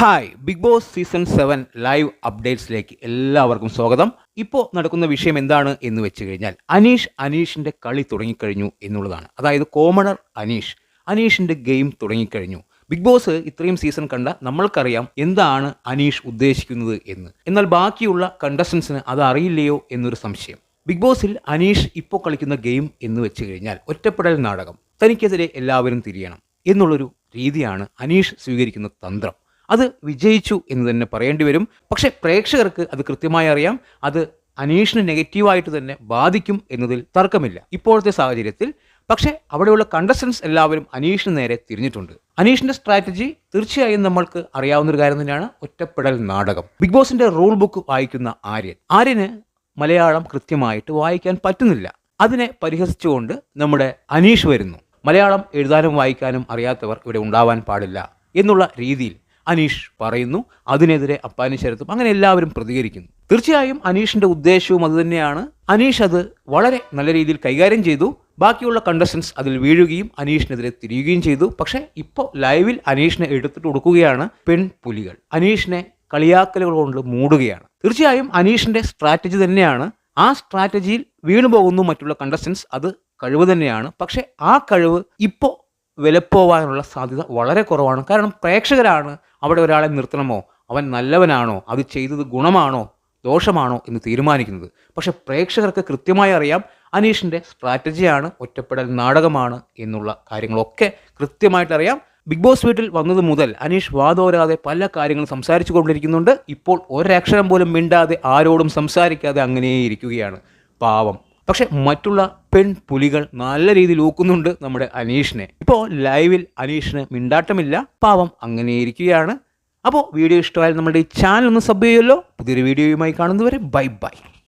Hi big boss season seven live അപ്ഡേറ്റ്സിലേക്ക് എല്ലാവർക്കും സ്വാഗതം. ഇപ്പോൾ നടക്കുന്ന വിഷയം എന്താണ് എന്ന് വെച്ച് കഴിഞ്ഞാൽ അനീഷ് അനീഷിന്റെ കളി തുടങ്ങിക്കഴിഞ്ഞു എന്നുള്ളതാണ്. അതായത് കോമണർ അനീഷ് അനീഷിന്റെ ഗെയിം തുടങ്ങിക്കഴിഞ്ഞു. ബിഗ് ബോസ് ഇത്രയും സീസൺ കണ്ട നമ്മൾക്കറിയാം എന്താണ് അനീഷ് ഉദ്ദേശിക്കുന്നത് എന്ന്. എന്നാൽ ബാക്കിയുള്ള കണ്ടസ്റ്റൻസിന് അത് അറിയില്ലയോ എന്നൊരു സംശയം. ബിഗ് ബോസിൽ അനീഷ് ഇപ്പോൾ കളിക്കുന്ന ഗെയിം എന്ന് വെച്ച് കഴിഞ്ഞാൽ ഒറ്റപ്പെടൽ നാടകം. തനിക്കെതിരെ എല്ലാവരും തിരിയണം എന്നുള്ളൊരു രീതിയാണ് അനീഷ് സ്വീകരിക്കുന്ന തന്ത്രം. അത് വിജയിച്ചു എന്ന് തന്നെ പറയേണ്ടി വരും. പക്ഷേ പ്രേക്ഷകർക്ക് അത് കൃത്യമായി അറിയാം. അത് അനീഷിന് നെഗറ്റീവായിട്ട് തന്നെ ബാധിക്കും എന്നതിൽ തർക്കമില്ല. ഇപ്പോഴത്തെ സാഹചര്യത്തിൽ. പക്ഷേ അവിടെയുള്ള കണ്ടസ്റ്റൻസ് എല്ലാവരും അനീഷിന് നേരെ തിരിഞ്ഞിട്ടുണ്ട്. അനീഷിന്റെ സ്ട്രാറ്റജി തീർച്ചയായും നമ്മൾക്ക് അറിയാവുന്ന ഒരു കാര്യം തന്നെയാണ്. ഒറ്റപ്പെടൽ നാടകം. ബിഗ് ബോസിന്റെ റൂൾ ബുക്ക് വായിക്കുന്ന ആര്യൻ. ആര്യന് മലയാളം കൃത്യമായിട്ട് വായിക്കാൻ പറ്റുന്നില്ല. അതിനെ പരിഹസിച്ചുകൊണ്ട് നമ്മുടെ അനീഷ് വരുന്നു. മലയാളം എഴുതാനും വായിക്കാനും അറിയാത്തവർ ഇവിടെ ഉണ്ടാവാൻ പാടില്ല എന്നുള്ള രീതിയിൽ അനീഷ് പറയുന്നു. അതിനെതിരെ അപ്പാനി ശരത്തും അങ്ങനെ എല്ലാവരും പ്രതികരിക്കുന്നു. തീർച്ചയായും അനീഷിന്റെ ഉദ്ദേശവും അതുതന്നെയാണ് അനീഷ് അത് വളരെ നല്ല രീതിയിൽ കൈകാര്യം ചെയ്തു. ബാക്കിയുള്ള കണ്ടസ്റ്റൻസ് അതിൽ വീഴുകയും അനീഷിനെതിരെ തിരിയുകയും ചെയ്തു. പക്ഷേ ഇപ്പോൾ ലൈവിൽ അനീഷിനെ എടുത്തിട്ട് കൊടുക്കുകയാണ് പെൺപുലികൾ. അനീഷിനെ കളിയാക്കലുകൾ കൊണ്ട് മൂടുകയാണ്. തീർച്ചയായും അനീഷിന്റെ സ്ട്രാറ്റജി തന്നെയാണ്. ആ സ്ട്രാറ്റജിയിൽ വീണുപോകുന്നു മറ്റുള്ള കണ്ടസ്റ്റൻസ് അത് കഴിവ് തന്നെയാണ്. പക്ഷേ ആ കഴിവ് ഇപ്പോൾ വിലപ്പോവാനുള്ള സാധ്യത വളരെ കുറവാണ്. കാരണം പ്രേക്ഷകരാണ് അവിടെ ഒരാളെ നിർത്തണമോ? അവൻ നല്ലവനാണോ? അത് ചെയ്തത് ഗുണമാണോ? ദോഷമാണോ എന്ന് തീരുമാനിക്കുന്നത്. പക്ഷേ പ്രേക്ഷകർക്ക് കൃത്യമായി അറിയാം അനീഷിന്റെ സ്ട്രാറ്റജിയാണ് ഒറ്റപ്പെടൽ നാടകമാണ് എന്നുള്ള കാര്യങ്ങളൊക്കെ കൃത്യമായിട്ട് അറിയാം. ബിഗ് ബോസ് വീട്ടിൽ വന്നത് മുതൽ അനീഷ് വാതോരാതെ പല കാര്യങ്ങളും സംസാരിച്ചു കൊണ്ടിരിക്കുന്നുണ്ട്. ഇപ്പോൾ ഒരക്ഷരം പോലും മിണ്ടാതെ ആരോടും സംസാരിക്കാതെ അങ്ങനെ ഇരിക്കുകയാണ് പാവം. പക്ഷെ മറ്റുള്ള പെൺ പുലികൾ നല്ല രീതിയിൽ ഊക്കുന്നുണ്ട് നമ്മുടെ അനീഷിനെ. ഇപ്പോൾ ലൈവിൽ അനീഷിന് മിണ്ടാട്ടമില്ല പാവം അങ്ങനെ ഇരിക്കുകയാണ് അപ്പോൾ വീഡിയോ ഇഷ്ടമായാൽ നമ്മുടെ ഈ ചാനൽ ഒന്ന് സബ് ചെയ്യുമല്ലോ. പുതിയൊരു വീഡിയോയുമായി കാണുന്നതുവരെ ബൈ ബൈ.